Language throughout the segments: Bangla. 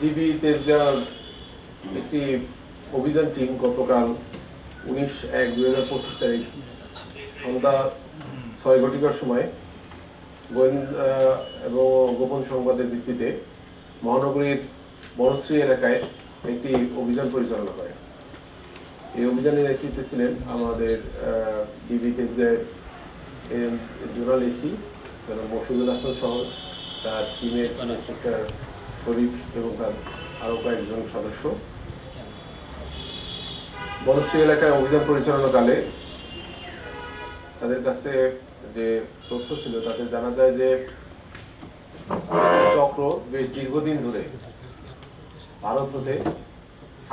ডিবি তেজগাঁও একটি অভিযান টিম গতকাল উনিশ এক দুই হাজার পঁচিশ তারিখ সন্ধ্যা ছয় ঘটিকার সময় গোয়েন্দা এবং গোপন সংবাদের ভিত্তিতে মহানগরীর বনশ্রী এলাকায় একটি অভিযান পরিচালনা করে। এই অভিযানের নেতৃত্বে ছিলেন আমাদের ডিবি তেজগাঁয়ের জোনাল এসি মফিদুল হাসান সহ তার টিমের ইন্সপেক্টর শরীফ এবং তার আরও কয়েকজন সদস্য। বনশ্রী এলাকায় অভিযান পরিচালনাকালে তাদের কাছে যে তথ্য ছিল, তাতে জানা যায় যে চক্র বেশ দীর্ঘদিন ধরে ভারত হতে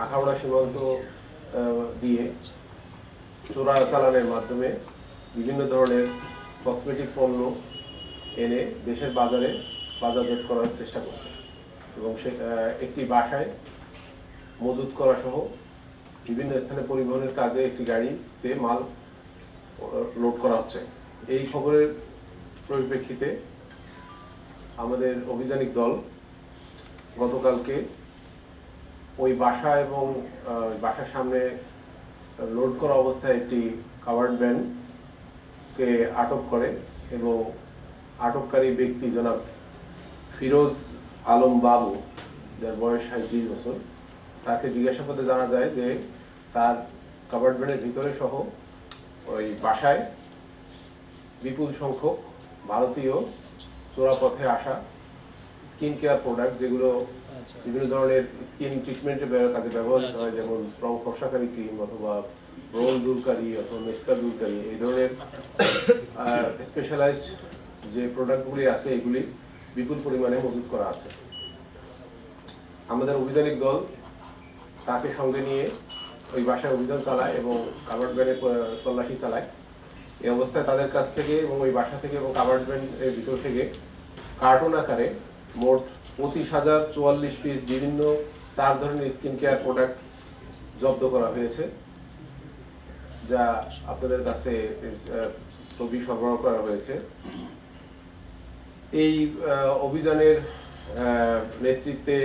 আখাউড়া সীমান্ত দিয়ে চোরা চালানের মাধ্যমে বিভিন্ন ধরনের কসমেটিক পণ্য এনে দেশের বাজারে বাজারজাত করার চেষ্টা করছে। এবং সে একটি বাসায় মজুত করা সহ বিভিন্ন স্থানে পরিবহনের কাজে একটি গাড়িতে মাল লোড করা হচ্ছে। এই খবরের পরিপ্রেক্ষিতে আমাদের অভিযানিক দল গতকালকে ওই বাসা এবং বাসার সামনে লোড করা অবস্থায় একটি কাভার্ড ভ্যানকে আটক করে এবং আটককারী ব্যক্তি জনাব ফিরোজ আলম বাবু যার বয়স সাঁত্রিশ বছর তাকে জিজ্ঞাসাবাদে জানা যায় যে তার ভ্যানের ভিতরে সহ ওই বাসায় বিপুল সংখ্যক ভারতীয় চোরাপথে আসা স্কিন কেয়ার প্রোডাক্ট যেগুলো বিভিন্ন ধরনের স্কিন ট্রিটমেন্টের কাজে ব্যবহৃত হয় যেমন রং ফর্সাকারী ক্রিম অথবা রোল দূরকারী অথবা মেস্তা দূরকারী এই ধরনের স্পেশালাইজড যে প্রোডাক্টগুলি আছে এগুলি বিপুল পরিমাণে মজুত করা আছে। আমাদের অভিযানিক দল তাকে সঙ্গে নিয়ে ওই বাসায় অভিযান চালায় এবং কাভার্ড ভ্যানে তল্লাশি চালায়। এই অবস্থায় তাদের কাছ থেকে এবং ওই বাসা থেকে এবং কাভার্ড ভ্যান এর ভিতর থেকে কার্টুন আকারে মোট পঁচিশ হাজার চুয়াল্লিশ পিস বিভিন্ন চার ধরনের স্কিন কেয়ার প্রোডাক্ট জব্দ করা হয়েছে, যা আপনাদের কাছে ছবি সরবরাহ করা হয়েছে। এই অভিযানের নেতৃত্বে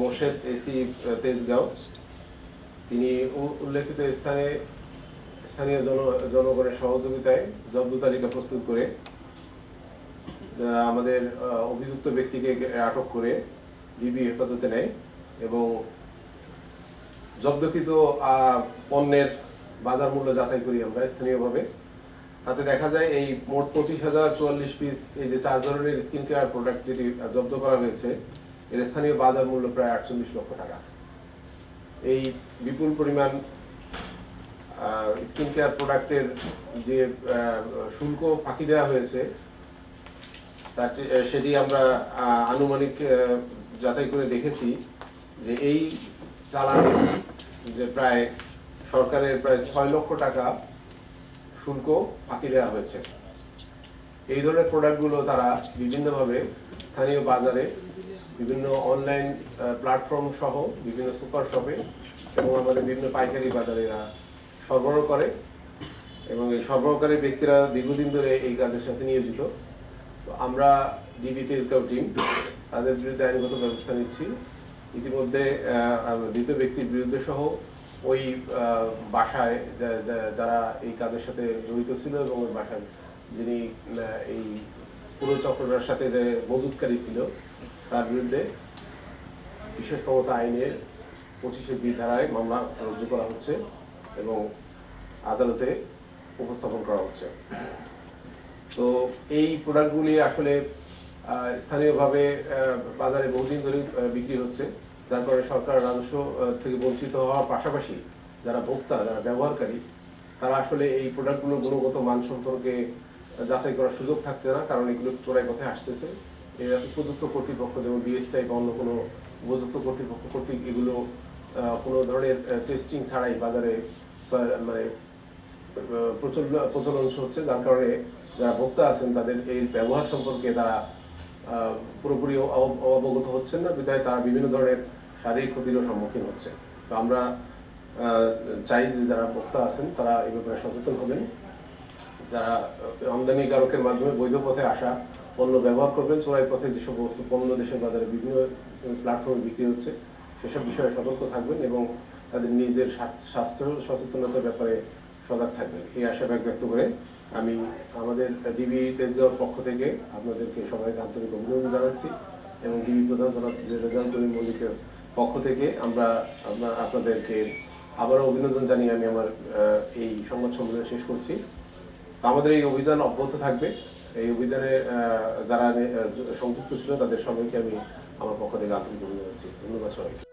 মোর্শেদ এসি তেজগাঁও। তিনি উল্লেখিত স্থানে স্থানীয় জন, জনগণের সহযোগিতায় জব্দ তালিকা প্রস্তুত করে আমাদের অভিযুক্ত ব্যক্তিকে আটক করে ডিবি হেফাজতে নেয় এবং জব্দকৃত পণ্যের বাজার মূল্য যাচাই করি আমরা স্থানীয়ভাবে। তাতে দেখা যায় এই মোট পঁচিশ হাজার চুয়াল্লিশ পিস এই যে চার ধরনের স্কিন কেয়ার প্রোডাক্ট যেটি জব্দ করা হয়েছে এর স্থানীয় বাজার মূল্য প্রায় আটচল্লিশ লক্ষ টাকা। এই বিপুল পরিমাণ স্কিন কেয়ার প্রোডাক্টের যে শুল্ক ফাঁকি দেওয়া হয়েছে আহ, সেটি আমরা আনুমানিক যাচাই করে দেখেছি যে এই চালানে যে প্রায় সরকারের প্রায় ছয় লক্ষ টাকা শুল্ক ফাঁকি দেওয়া হয়েছে। এই ধরনের প্রোডাক্টগুলো তারা বিভিন্নভাবে স্থানীয় বাজারে বিভিন্ন অনলাইন প্ল্যাটফর্ম সহ বিভিন্ন সুপার শপে এবং আমাদের বিভিন্ন পাইকারি বাজারে এরা সরবরাহ করে এবং এই সরবরাহকারী ব্যক্তিরা দীর্ঘদিন ধরে এই কাজের সাথে নিয়োজিত। তো আমরা ডিবি তেজগাঁও টিম তাদের বিরুদ্ধে আইনগত ব্যবস্থা নিচ্ছি। ইতিমধ্যে দ্বিতীয় ব্যক্তির বিরুদ্ধে সহ ওই বাসায় যারা এই কাজের সাথে জড়িত ছিল এবং ওই বাসায় যিনি এই পুরো চক্রটার সাথে যে মজুতকারী ছিল, তার বিরুদ্ধে বিশেষ ক্ষমতা আইনের পঁচিশে বি ধারায় মামলা রুজু করা হচ্ছে এবং আদালতে উপস্থাপন করা হচ্ছে। তো এই প্রোডাক্টগুলি আসলে স্থানীয়ভাবে বাজারে বহুদিন ধরে বিক্রি হচ্ছে। যার কারণে সরকার রাজস্ব থেকে বঞ্চিত হওয়ার পাশাপাশি যারা ভোক্তা, যারা ব্যবহারকারী, তারা আসলে এই প্রোডাক্টগুলোর গুণগত মান সম্পর্কে যাচাই করার সুযোগ থাকছে না, কারণ এগুলো চোরাই পথে আসতেছে। এরা উপযুক্ত কর্তৃপক্ষ, যেমন বিএসটাই বা অন্য কোনো উপযুক্ত কর্তৃপক্ষ কর্তৃক এগুলো কোনো ধরনের টেস্টিং ছাড়াই বাজারে মানে প্রচলন প্রচলন হচ্ছে, যার কারণে যারা ভোক্তা আছেন, তাদের এই ব্যবহার সম্পর্কে তারা পুরোপুরি অব- অবগত হচ্ছেন না, বিধায় তারা বিভিন্ন ধরনের শারীরিক ক্ষতিরও সম্মুখীন হচ্ছে। তো আমরা চাই যে যারা ভোক্তা আছেন, তারা এই ব্যাপারে সচেতন হবেন। যারা আমদানিকারকের মাধ্যমে বৈধ পথে আসা পণ্য ব্যবহার করবেন, চোরাই পথে যে সমস্ত পণ্য দেশের বাজারে বিভিন্ন প্ল্যাটফর্মে বিক্রি হচ্ছে, সেসব বিষয়ে সতর্ক থাকবেন এবং তাদের নিজের স্বাস্থ্য সচেতনতার ব্যাপারে সজাগ থাকবেন। এই আশাবাদ ব্যক্ত করে আমি আমাদের ডিবি তেজগাঁওর পক্ষ থেকে আপনাদেরকে সবাইকে আন্তরিক অভিনন্দন জানাচ্ছি এবং ডিবি প্রধান জনাব রেজাল মল্লিকের পক্ষ থেকে আমরা আপনাদেরকে আবারও অভিনন্দন জানিয়ে আমি আমার এই সংবাদ সম্মেলন শেষ করছি। আমাদের এই অভিযান অব্যাহত থাকবে। এই অভিযানে যারা সংযুক্ত ছিল তাদের সবাইকে আমি আমার পক্ষ থেকে আন্তরিক অভিনন্দন ধন্যবাদ সবাইকে।